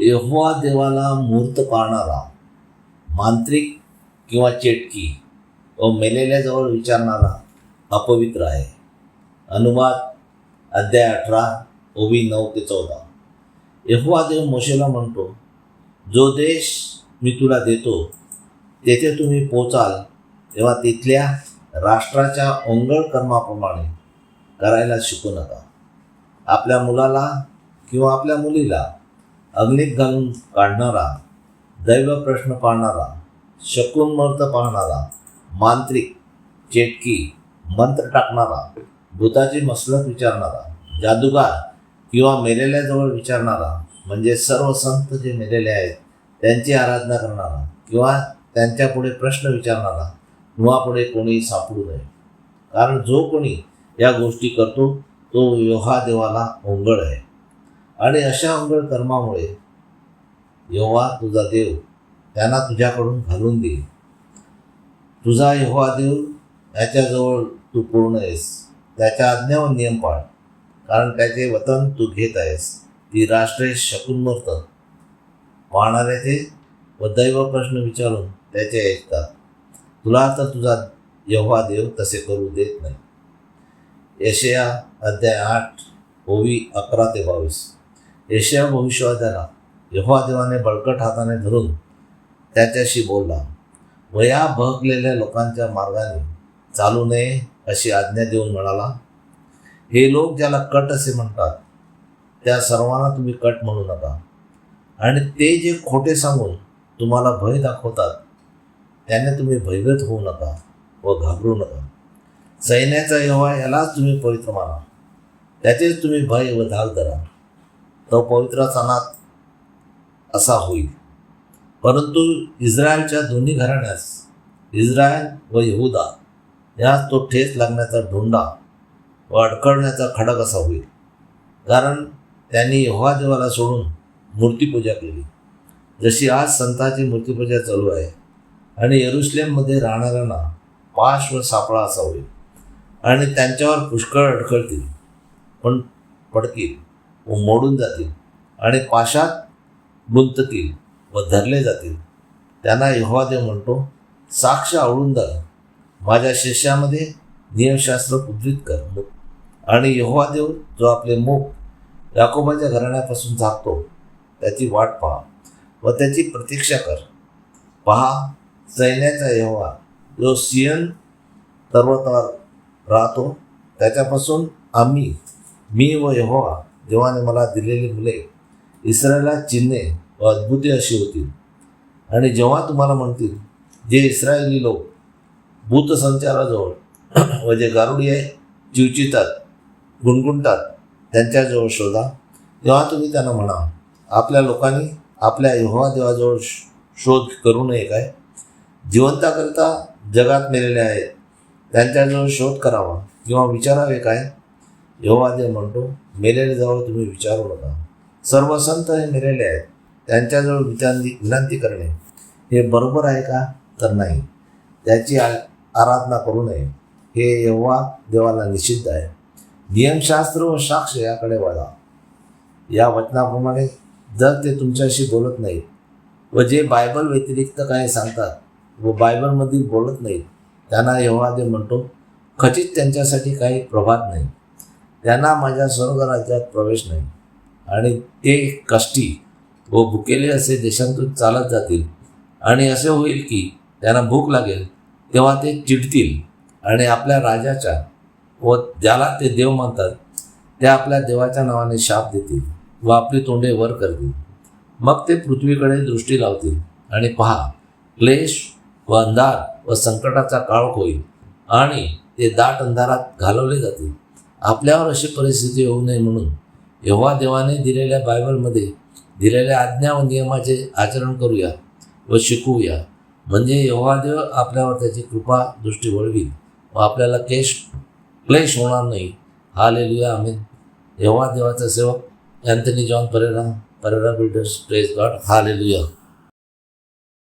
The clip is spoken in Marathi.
यहोवा देवाला मूर्त पाळणारा मांत्रिक किंवा चेटकी व मेलेल्याजवळ विचारणारा अपवित्र आहे. अनुवाद अध्याय अठरा ओवी नऊ ते चौदा. यहोवा देव मोशेला म्हणतो जो देश मी तुला देतो तेथे तुम्ही पोचाल तेव्हा तिथल्या राष्ट्राच्या ओंगळ कर्माप्रमाणे करायला शिकू नका. आपल्या मुलाला किंवा आपल्या मुलीला अग्नीत घालून काढणारा दैव प्रश्न पाहणारा शकून मर्त पाहणारा मांत्रिक चेटकी मंत्र टाकणारा भूताची मसलत विचारणारा जादूगार किंवा मेलेल्याजवळ विचारणारा म्हणजे सर्व संत जे मेलेले आहेत त्यांची आराधना करणारा किंवा त्यांच्यापुढे प्रश्न विचारणारा पुढे कोणी सापडू नये. कारण जो कोणी या गोष्टी करतो तो योहा देवाला ओंगळ आहे. आणि अशा ओंगळ कर्मामुळे यव्हा तुझा देव त्यांना तुझ्याकडून घालून देईल. तुझा यव्हा देव याच्याजवळ तू पूर्ण आहेस. त्याच्या आज्ञा व नियम पाळ. कारण त्याचे वतन तू घेत आहेस. ती राष्ट्रे शकून मरत. पाहणारे ते व दैव प्रश्न विचारून त्याचे ऐकतात. तुला तर तुझा यव्हा देव तसे करू देत नाही. यशया अध्याय आठ ओवी अकरा ते बावीस. यशया भविष्यवाद्याला यहोवा देवाने बळकट हाताने धरून त्याच्याशी बोलला वया या लोकांच्या मार्गाने चालू नये अशी आज्ञा देऊन म्हणाला हे लोक ज्याला कट असे म्हणतात त्या सर्वांना तुम्ही कट म्हणू नका. आणि ते जे खोटे सांगून तुम्हाला भय दाखवतात त्याने तुम्ही भयभीत होऊ नका व घाबरू नका. सैन्याचा यहोवा यालाच तुम्ही पवित्र माना. त्याचेच तुम्ही भय व धाक धरा. तो सणात असा होईल. परंतु इस्रायलच्या दोन्ही घराण्यास इस्रायल व यहुदा यास तो ठेस लागण्याचा धोंडा व अडकळण्याचा खडक असा होईल. कारण त्यांनी यहोवा देवाला सोडून मूर्तीपूजा केली. जशी आज संतांची मूर्तीपूजा चालू आहे आणि यरुश्लेममध्ये राहणाऱ्यांना पाश व सापळा असा होईल. आणि त्यांच्यावर पुष्कळ अडखळतील पण पडतील. मोडून जातील आणि पाशात गुंततील व धरले जातील. त्यांना यहोवादेव म्हणतो साक्ष आवळून जा माझ्या शिष्यामध्ये नियमशास्त्र उद्धृत कर. आणि यहोवादेव जो आपले मुख याकोबाच्या घराण्यापासून झाकतो त्याची वाट पहा व त्याची प्रतीक्षा कर. पहा सैन्याचा यहोवा जो सियन पर्वतावर राहतो त्याच्यापासून आम्ही मी व यहोवा देवाने मला दिलेली मुले इस्रायला चिन्हे व अद्भुते अशी होतील. आणि जेव्हा तुम्हाला म्हणतील जे इस्रायली लोक भूतसंचाराजवळ व जे गारुडी आहे चिवचितात गुणगुणतात त्यांच्याजवळ शोधा. तेव्हा तुम्ही त्यांना म्हणा आपल्या लोकांनी आपल्या यहोवा देवाजवळ श- शोध करू नये काय? जिवंताकरिता जगात मेलेले आहेत. त्यांच्याजवळ शोध करावा किंवा विचारावे काय? यहोवा देव म्हणतो मेलेले जवळ तुम्ही विचारू नका. सर्व संत हे मेलेले आहेत. त्यांच्याजवळ विचांती विनंती करणे. हे बरोबर आहे का? तर नाही. त्याची आ आराधना करू नये. हे यहोवा देवाला निषिद्ध आहे. नियमशास्त्र व साक्ष याकडे वळा. या वचनाप्रमाणे जर ते तुमच्याशी बोलत नाहीत व जे बायबल व्यतिरिक्त काही सांगतात व बायबलमधील बोलत नाहीत त्यांना यव्हा देव म्हणतो खचित त्यांच्यासाठी काही प्रभात नाही. त्यांना माझ्या स्वर्ग राज्यात प्रवेश नाही. आणि ते कष्टी व भुकेले असे देशांतून चालत जातील. आणि असे होईल की त्यांना भूक लागेल तेव्हा ते चिडतील आणि आपल्या राजाच्या व ज्याला ते देव मानतात त्या आपल्या देवाच्या नावाने शाप देतील व आपली तोंडे वर करतील. मग ते पृथ्वीकडे दृष्टी लावतील आणि पहा क्लेश व अंधार व संकटाचा काळ होईल आणि ते दाट अंधारात घालवले जातील. आपल्यावर अशी परिस्थिती होऊ नये म्हणून एव्हा देवाने दिलेल्या बायबलमध्ये दिलेल्या आज्ञा व नियमाचे आचरण करूया व शिकवूया म्हणजे एव्हा देव आपल्यावर त्याची कृपा दृष्टी वळवील व आपल्याला केश क्लेश होणार नाही. हा लेलुया आम्ही एव्हा देवाचा सेवक Anthony John Pereira Pereira builders praise God. Hallelujah